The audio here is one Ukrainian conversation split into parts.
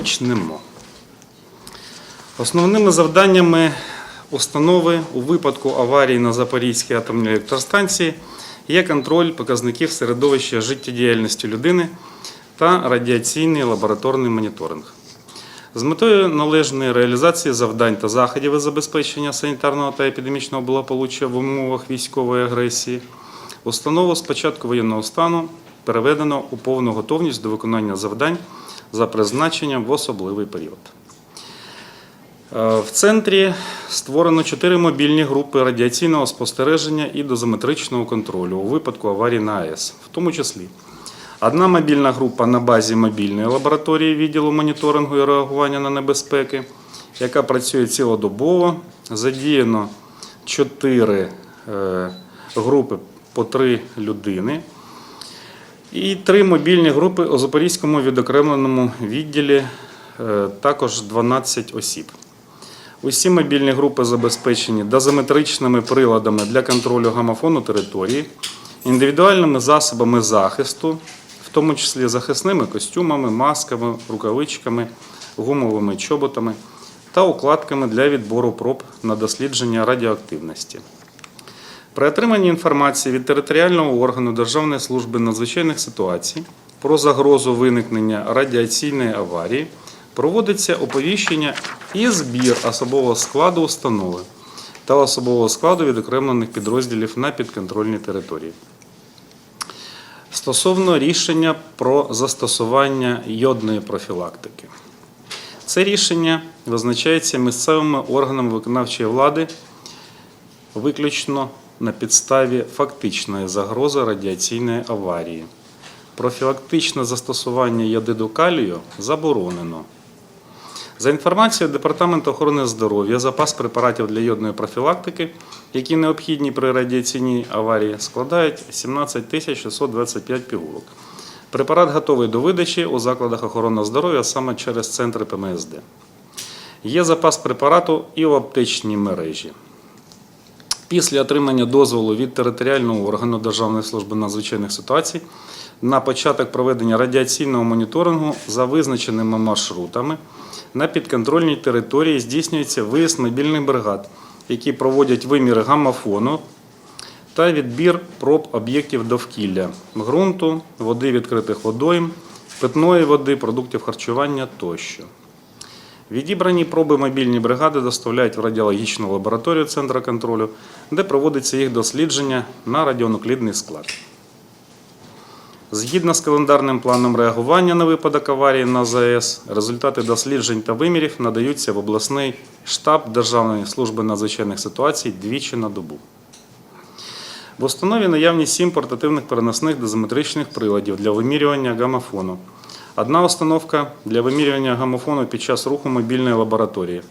Почнемо. Основними завданнями установи у випадку аварії на Запорізькій атомній електростанції є контроль показників середовища життєдіяльності людини та радіаційний лабораторний моніторинг. З метою належної реалізації завдань та заходів із забезпечення санітарного та епідемічного благополуччя в умовах військової агресії, установу з початку воєнного стану переведено у повну готовність до виконання завдань за призначенням в особливий період. Е, В центрі створено чотири мобільні групи радіаційного спостереження і дозиметричного контролю у випадку аварії на АЕС, в тому числі одна мобільна група на базі мобільної лабораторії відділу моніторингу і реагування на небезпеки, яка працює цілодобово. Задіяно чотири е, групи по три людини. І три мобільні групи у Запорізькому відокремленому відділі е, також 12 осіб. Усі мобільні групи забезпечені дозиметричними приладами для контролю гамофону території, індивідуальними засобами захисту, в тому числі захисними костюмами, масками, рукавичками, гумовими чоботами та укладками для відбору проб на дослідження радіоактивності. При отриманні інформації від територіального органу Державної служби надзвичайних ситуацій про загрозу виникнення радіаційної аварії проводиться оповіщення і збір особового складу установи та особового складу відокремлених підрозділів на підконтрольній території. Стосовно рішення про застосування йодної профілактики. Це рішення визначається місцевими органами виконавчої влади виключно на підставі фактичної загрози радіаційної аварії. Профілактичне застосування йодиду калію заборонено. За інформацією Департаменту охорони здоров'я, запас препаратів для йодної профілактики, які необхідні при радіаційній аварії, складають 17 625 пігулок. Препарат готовий до видачі у закладах охорони здоров'я саме через центри ПМСД. Є запас препарату і в аптечній мережі. Після отримання дозволу від територіального органу Державної служби надзвичайних ситуацій на початок проведення радіаційного моніторингу за визначеними маршрутами на підконтрольній території здійснюється виїзд мобільних бригад, які проводять виміри гамофону та відбір проб об'єктів довкілля ґрунту, води відкритих водойм, питної води, продуктів харчування тощо. Відібрані проби мобільні бригади доставляють в радіологічну лабораторію Центру контролю, де проводиться їх дослідження на радіонуклідний склад. Згідно з календарним планом реагування на випадок аварії на ЗАЕС, результати досліджень та вимірів надаються в обласний штаб Державної служби надзвичайних ситуацій двічі на добу. В установі наявні сім портативних переносних дозиметричних приладів для вимірювання гамофону. Одна установка для вимірювання гамофону під час руху мобільної лабораторії.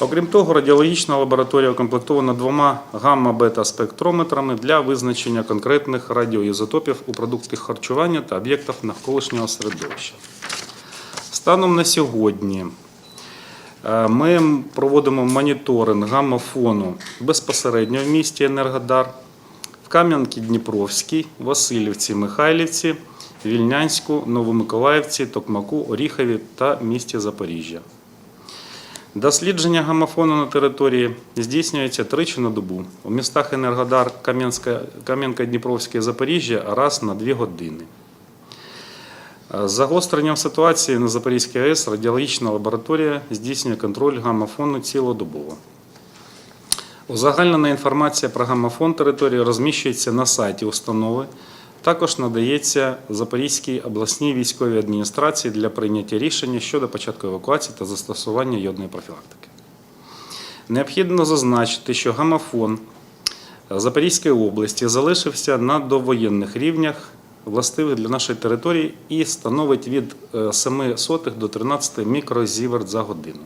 Окрім того, радіологічна лабораторія укомплектована двома гамма-бета-спектрометрами для визначення конкретних радіоізотопів у продуктах харчування та об'єктах навколишнього середовища. Станом на сьогодні е, ми проводимо моніторинг гамофону безпосередньо в місті Енергодар, в Кам'янці Дніпровській, Васильівці, Михайлівці, Вільнянську, Новомиколаївці, Токмаку, Оріхові та місті Запоріжжя. Дослідження гамофону на території здійснюється тричі на добу. У містах Енергодар, Кам'янка, Дніпровське Запоріжжя раз на дві години. З загостренням ситуації на Запорізькій АЕС радіологічна лабораторія здійснює контроль гамофону цілодобово. Узагальнена інформація про гамофон території розміщується на сайті установи. Також надається Запорізькій обласній військовій адміністрації для прийняття рішення щодо початку евакуації та застосування йодної профілактики. Необхідно зазначити, що гамофон Запорізької області залишився на довоєнних рівнях, властивих для нашої території, і становить від 7 сотих до 13 мікрозіверт за годину.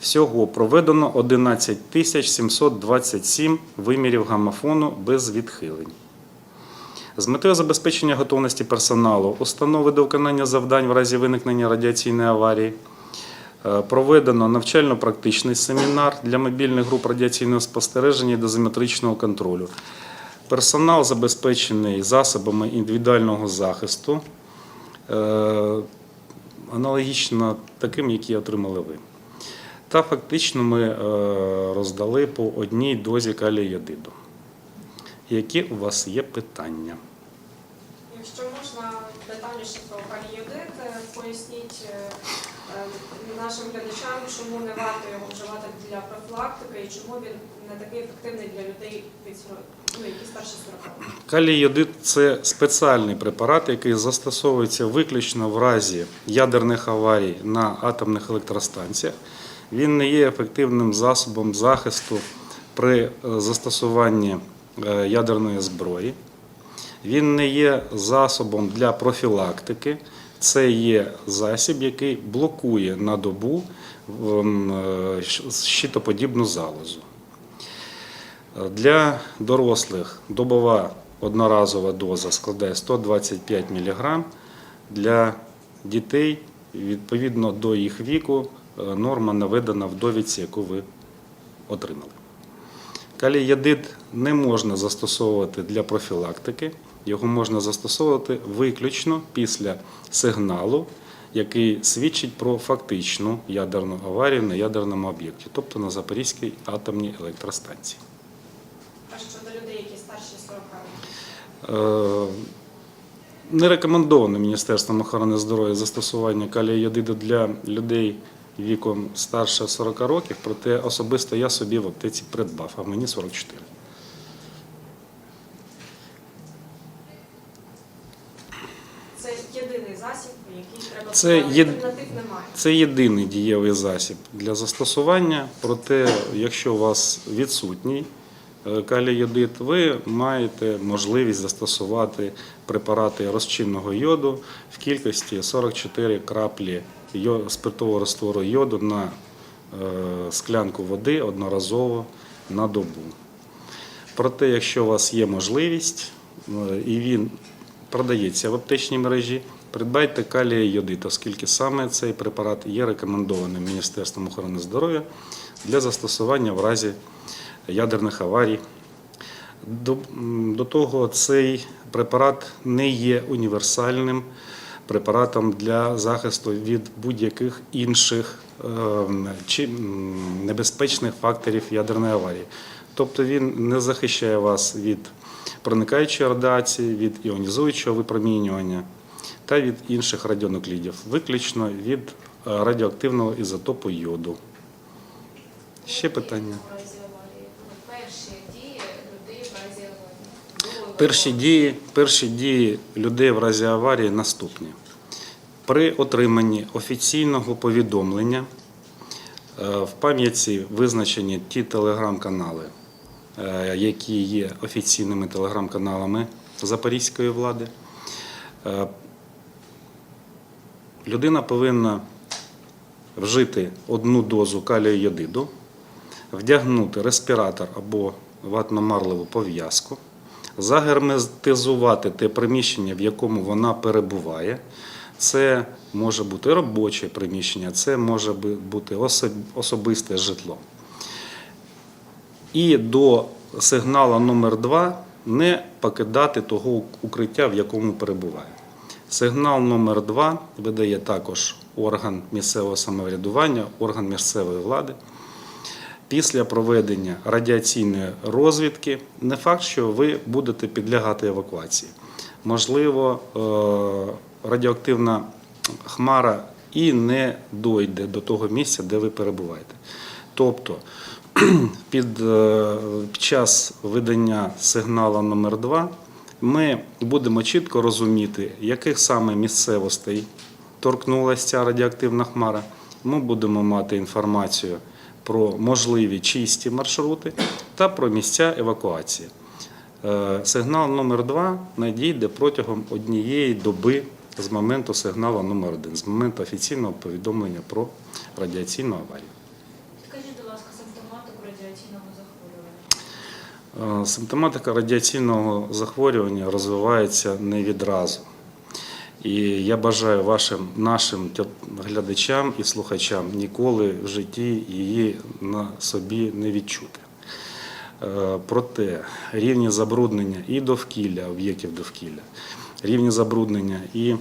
Всього проведено 11 тисяч 727 вимірів гамофону без відхилень. З метою забезпечення готовності персоналу установи до виконання завдань в разі виникнення радіаційної аварії е, проведено навчально-практичний семінар для мобільних груп радіаційного спостереження і дозиметричного контролю. Персонал забезпечений засобами індивідуального захисту. Е, аналогічно таким, які отримали ви. Та фактично ми е, роздали по одній дозі калію йодиду. Які у вас є питання? Якщо можна детальніше про каліодит, е, поясніть е, е, нашим глядачам, чому не варто його вживати для профілактики і чому він не такий ефективний для людей від 40, ну, які старші 40 років. Калій йодид – це спеціальний препарат, який застосовується виключно в разі ядерних аварій на атомних електростанціях. Він не є ефективним засобом захисту при застосуванні ядерної зброї. Він не є засобом для профілактики. Це є засіб, який блокує на добу ем, е, щитоподібну залозу. Для дорослих добова одноразова доза складає 125 мг. Для дітей, відповідно до їх віку, е, норма наведена в довідці, яку ви отримали. Каліядид не можна застосовувати для профілактики, його можна застосовувати виключно після сигналу, який свідчить про фактичну ядерну аварію на ядерному об'єкті, тобто на Запорізькій атомній електростанції. А щодо людей, які старші 40 років. Е, Не рекомендовано Міністерством охорони здоров'я застосування калія йодиду для людей віком старше 40 років, проте особисто я собі в аптеці придбав, а мені 44. Це єдиний засіб, який треба Це є- альтернатив немає. Це єдиний дієвий засіб для застосування, проте, якщо у вас відсутній е, калій-йодид, ви маєте можливість застосувати препарати розчинного йоду в кількості 44 краплі спиртового раствору йоду на е, склянку води одноразово на добу. Проте, якщо у вас є можливість е, і він продається в аптечній мережі, придбайте калія йодит, оскільки саме цей препарат є рекомендованим Міністерством охорони здоров'я для застосування в разі ядерних аварій. До, до того, цей препарат не є універсальним препаратом для захисту від будь-яких інших ем, чи небезпечних факторів ядерної аварії. Тобто він не захищає вас від проникаючої радіації, від іонізуючого випромінювання та від інших радіонуклідів, виключно від е, радіоактивного ізотопу йоду. Ще питання. У разі аварії. От Перші дії людей в разі аварії. Перші дії, людей в разі аварії наступні. При отриманні офіційного повідомлення е, в пам'ятці визначені ті телеграм-канали, е, які є офіційними телеграм-каналами запорізької влади. Е, Людина повинна вжити одну дозу калію вдягнути респіратор або ватно-марлеву пов'язку, загерметизувати те приміщення, в якому вона перебуває. Це може бути робоче приміщення, це може бути особисте житло. І до сигналу номер 2 не покидати того укриття, в якому перебуває. Сигнал номер 2 видає також орган місцевого самоврядування, орган місцевої влади. Після проведення радіаційної розвідки не факт, що ви будете підлягати евакуації. Можливо, е, радіоактивна хмара і не дойде до того місця, де ви перебуваєте. Тобто під, е, під час видання сигналу номер 2 ми будемо чітко розуміти, яких саме місцевостей торкнулася ця радіоактивна хмара. Ми будемо мати інформацію про можливі чисті маршрути та про місця евакуації. Е, Сигнал номер 2 надійде протягом однієї доби з моменту сигналу номер 1 з моменту офіційного повідомлення про радіаційну аварію. Скажіть, будь ласка, симптоматику радіаційного захворювання. Е, Симптоматика радіаційного захворювання розвивається не відразу. І я бажаю вашим нашим глядачам і слухачам ніколи в житті її на собі не відчути. Е, Проте рівні забруднення і довкілля, об'єктів довкілля, рівні забруднення і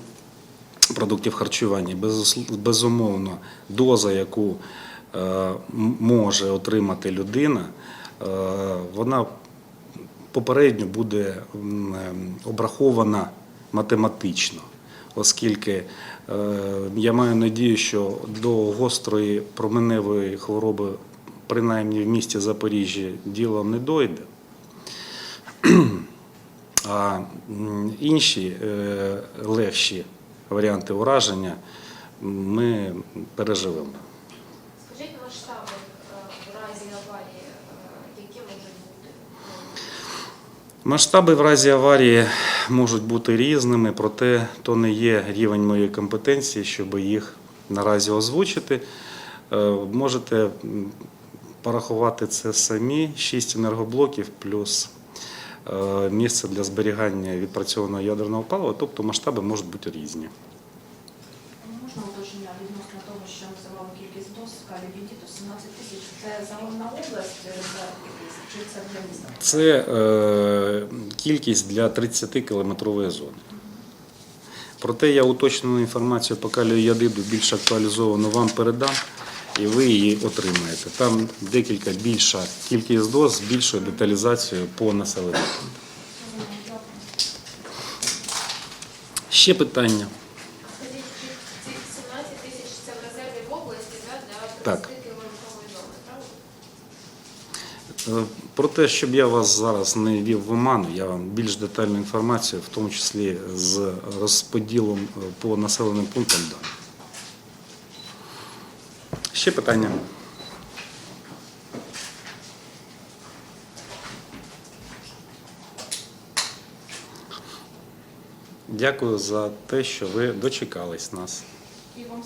продуктів харчування. Безумовно, доза, яку е, може отримати людина, е, вона попередньо буде ем, обрахована математично, оскільки е, я маю надію, що до гострої променевої хвороби, принаймні в місті Запоріжжя, діло не дойде. А інші е, легші варіанти ураження ми переживемо. Скажіть масштаби е, в разі аварії, е, які можуть бути? Масштаби в разі аварії можуть бути різними, проте то не є рівень моєї компетенції, щоб їх наразі озвучити. Е, Можете порахувати це самі: 6 енергоблоків плюс е, місце для зберігання відпрацьованого ядерного палива, тобто масштаби можуть бути різні. Що називали кількість доз від до 17 тисяч. Це загальна область резерв якийсь, чи це для міста? Це е, кількість для 30-кілометрової зони. Проте я уточнену інформацію по калію ядиду більш актуалізовану вам передам, і ви її отримаєте. Там декілька більша кількість доз з більшою деталізацією по населенню. Ще питання. Скажіть, чи ці 17 тисяч це в резерві в області да, для Так. 30 кілометрової зони, правильно? Е, Про те, щоб я вас зараз не вів в оману, я вам більш детальну інформацію, в тому числі з розподілом е, по населеним пунктам дам. Ще питання. Дякую за те, що ви дочекались нас. І вам.